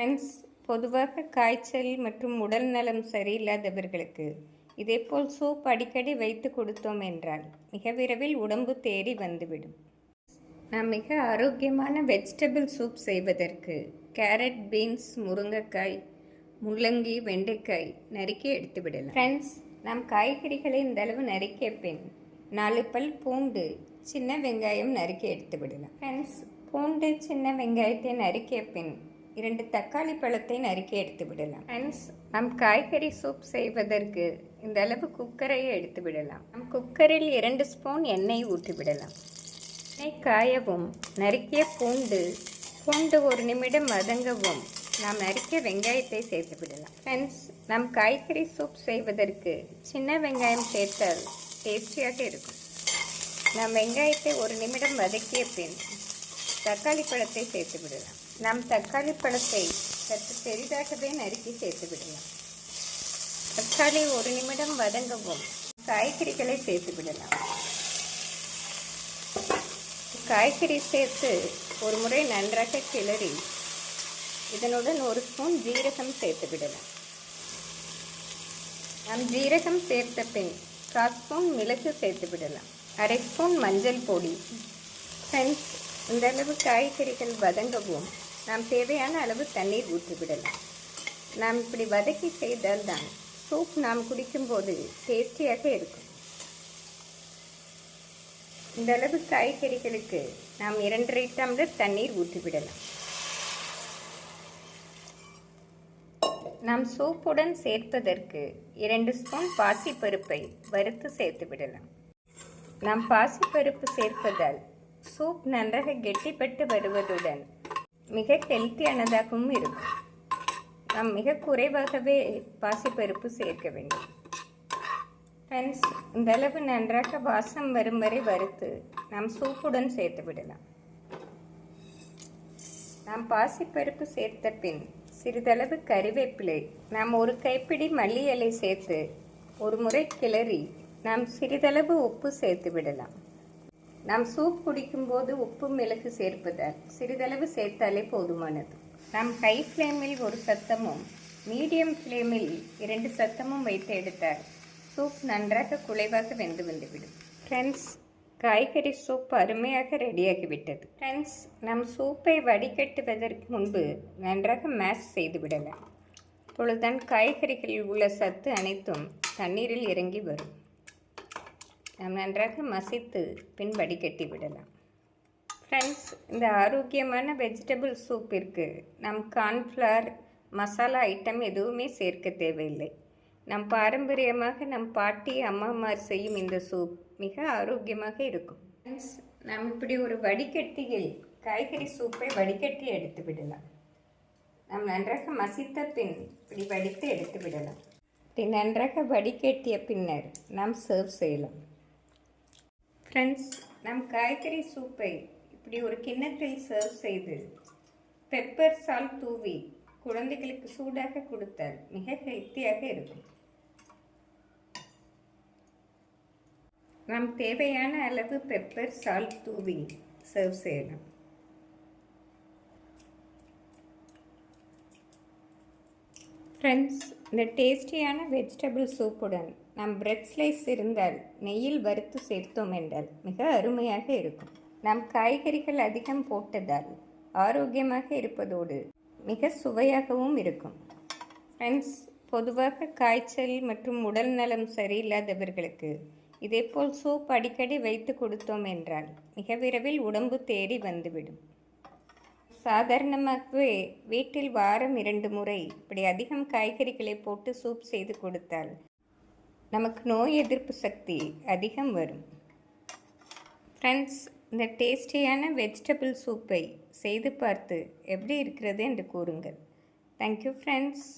Friends பொதுவாக காய்ச்சல் மற்றும் உடல் நலம் சரியில்லாதவர்களுக்கு இதேபோல் சூப் அடிக்கடி வைத்து கொடுத்தோம் என்றால் மிக விரைவில் உடம்பு தேறி வந்துவிடும். நாம் மிக ஆரோக்கியமான வெஜிடபிள் சூப் செய்வதற்கு கேரட் பீன்ஸ் முருங்கைக்காய் முள்ளங்கி வெண்டைக்காய் நறுக்கி எடுத்து விடலாம். ஃப்ரெண்ட்ஸ் நாம் காய்கறிகளை இந்தளவு நறுக்கிய பின் நாலு பல் பூண்டு சின்ன வெங்காயம் நறுக்கி எடுத்து விடலாம். ஃப்ரெண்ட்ஸ் பூண்டு சின்ன வெங்காயத்தை நறுக்கிய பின் இரண்டு தக்காளி பழத்தை நறுக்கி எடுத்து விடலாம். ஃப்ரெண்ட்ஸ் நம் காய்கறி சூப் செய்வதற்கு இந்த அளவு குக்கரை எடுத்து விடலாம். நம் குக்கரில் இரண்டு ஸ்பூன் எண்ணெய் ஊற்றி விடலாம். எண்ணெய் காயவும் நறுக்கிய பூண்டு பூண்டு ஒரு நிமிடம் வதங்கவும் நாம் நறுக்கிய வெங்காயத்தை சேர்த்து விடலாம். ஃப்ரெண்ட்ஸ் நம் காய்கறி சூப் செய்வதற்கு சின்ன வெங்காயம் சேர்த்தால் டேஸ்டியாக இருக்கும். நாம் வெங்காயத்தை ஒரு நிமிடம் வதக்கிய பின் தக்காளி பழத்தை சேர்த்து விடலாம். நம் தக்காளி பழத்தை சற்று பெரிதாகவே நறுக்கி சேர்த்து விடலாம். தக்காளி ஒரு நிமிடம் வதங்கவும் காய்கறிகளை சேர்த்து விடலாம். காய்கறி சேர்த்து ஒரு முறை நன்றாக கிளறி இதனுடன் ஒரு ஸ்பூன் ஜீரகம் சேர்த்து விடலாம். நம் ஜீரகம் சேர்த்த பின் கால் ஸ்பூன் மிளகு சேர்த்து விடலாம். அரை ஸ்பூன் மஞ்சள் பொடி. ஃப்ரெண்ட்ஸ் இந்தளவு காய்கறிகள் வதங்கவும் நாம் தேவையான அளவு தண்ணீர் ஊற்றிவிடலாம். நாம் இப்படி வதக்கி செய்தால்தான் சூப் நாம் குடிக்கும்போது டேஸ்டியாக இருக்கும். இந்த அளவு காய்கறிகளுக்கு நாம் இரண்டரை டம்ளர் தண்ணீர் ஊற்றிவிடலாம். நாம் சூப்புடன் சேர்ப்பதற்கு இரண்டு ஸ்பூன் பாசிப்பருப்பை வறுத்து சேர்த்து விடலாம் நாம் பாசிப்பருப்பு சேர்ப்பதால் சூப் நன்றாக கெட்டிப்பட்டு வருவதுடன் மிக ஹெல்த்தியானதாகவும் இருக்கும். நாம் மிக குறைவாகவே பாசிப்பருப்பு சேர்க்க வேண்டும். ஃப்ரெண்ட்ஸ் இந்த அளவு நன்றாக வாசம் வரும் வரை வறுத்து நாம் சூப்புடன் சேர்த்து விடலாம். நாம் பாசிப்பருப்பு சேர்த்த பின் சிறிதளவு கறிவேப்பிலை நாம் ஒரு கைப்பிடி மல்லி இலை சேர்த்து ஒரு முறை கிளறி நாம் சிறிதளவு உப்பு சேர்த்து விடலாம். நாம் சூப் குடிக்கும்போது உப்பு மிளகு சேர்ப்பதால் சிறிதளவு சேர்த்தாலே போதுமானது. நாம் ஹை ஃப்ளேமில் ஒரு சத்தமும் மீடியம் ஃப்ளேமில் இரண்டு சத்தமும் வைத்து எடுத்தால் சூப் நன்றாக குலைவாக வெந்து வந்துவிடும். ஃப்ரெண்ட்ஸ் காய்கறி சூப் அருமையாக ரெடியாகிவிட்டது ஃப்ரெண்ட்ஸ் நம் சூப்பை வடிகட்டுவதற்கு முன்பு நன்றாக மேஷ் செய்துவிடலாம். அப்பொழுதுதான் காய்கறிகளில் உள்ள சத்து அனைத்தும் தண்ணீரில் இறங்கி வரும். நாம் நன்றாக மசித்து பின் வடிகட்டி விடலாம். ஃப்ரெண்ட்ஸ் இந்த ஆரோக்கியமான வெஜிடபிள் சூப்பிற்கு நம் கார்ன்ஃப்ளவர் மசாலா ஐட்டம் எதுவுமே சேர்க்க தேவையில்லை. நம் பாரம்பரியமாக நம் பாட்டி அம்மாமார் செய்யும் இந்த சூப் மிக ஆரோக்கியமாக இருக்கும். ஃப்ரெண்ட்ஸ் நாம் இப்படி ஒரு வடிகட்டியில் காய்கறி சூப்பை வடிகட்டி எடுத்து விடலாம். நாம் நன்றாக மசித்த பின் இப்படி வடித்து எடுத்து விடலாம். இப்படி நன்றாக வடிகட்டிய பின்னர் நாம் சர்வ் செய்யலாம். ஃப்ரெண்ட்ஸ் நம் காய்கறி சூப்பை இப்படி ஒரு கிண்ணத்தில் சர்வ் செய்து பெப்பர் சால் தூவி குழந்தைகளுக்கு சூடாக கொடுத்தால் மிக ஹெல்த்தியாக இருக்கும். நாம் தேவையான அளவு பெப்பர் சால் தூவி சர்வ் செய்யலாம். ஃப்ரெண்ட்ஸ் இந்த டேஸ்டியான வெஜிடபிள் சூப்புடன் நம் பிரெட் ஸ்லைஸ் இருந்தால் நெய்யில் வறுத்து சேர்த்தோம் என்றால் மிக அருமையாக இருக்கும். நம் காய்கறிகள் அதிகம் போட்டதால் ஆரோக்கியமாக இருப்பதோடு மிக சுவையாகவும் இருக்கும். ஃப்ரெண்ட்ஸ் பொதுவாக காய்ச்சல் மற்றும் உடல் நலம் சரியில்லாதவர்களுக்கு இதேபோல் சூப் அடிக்கடி வைத்து கொடுத்தோம் என்றால் மிக விரைவில் உடம்பு தேடி வந்துவிடும். சாதாரணமாகவே வீட்டில் வாரம் இரண்டு முறை இப்படி அதிகம் காய்கறிகளை போட்டு சூப் செய்து கொடுத்தால் நமக்கு நோய் எதிர்ப்பு சக்தி அதிகம் வரும். ஃப்ரெண்ட்ஸ் இந்த டேஸ்டியான வெஜிடபிள் சூப்பை செய்து பார்த்து எப்படி இருக்கிறது என்று கூறுங்கள். Thank you friends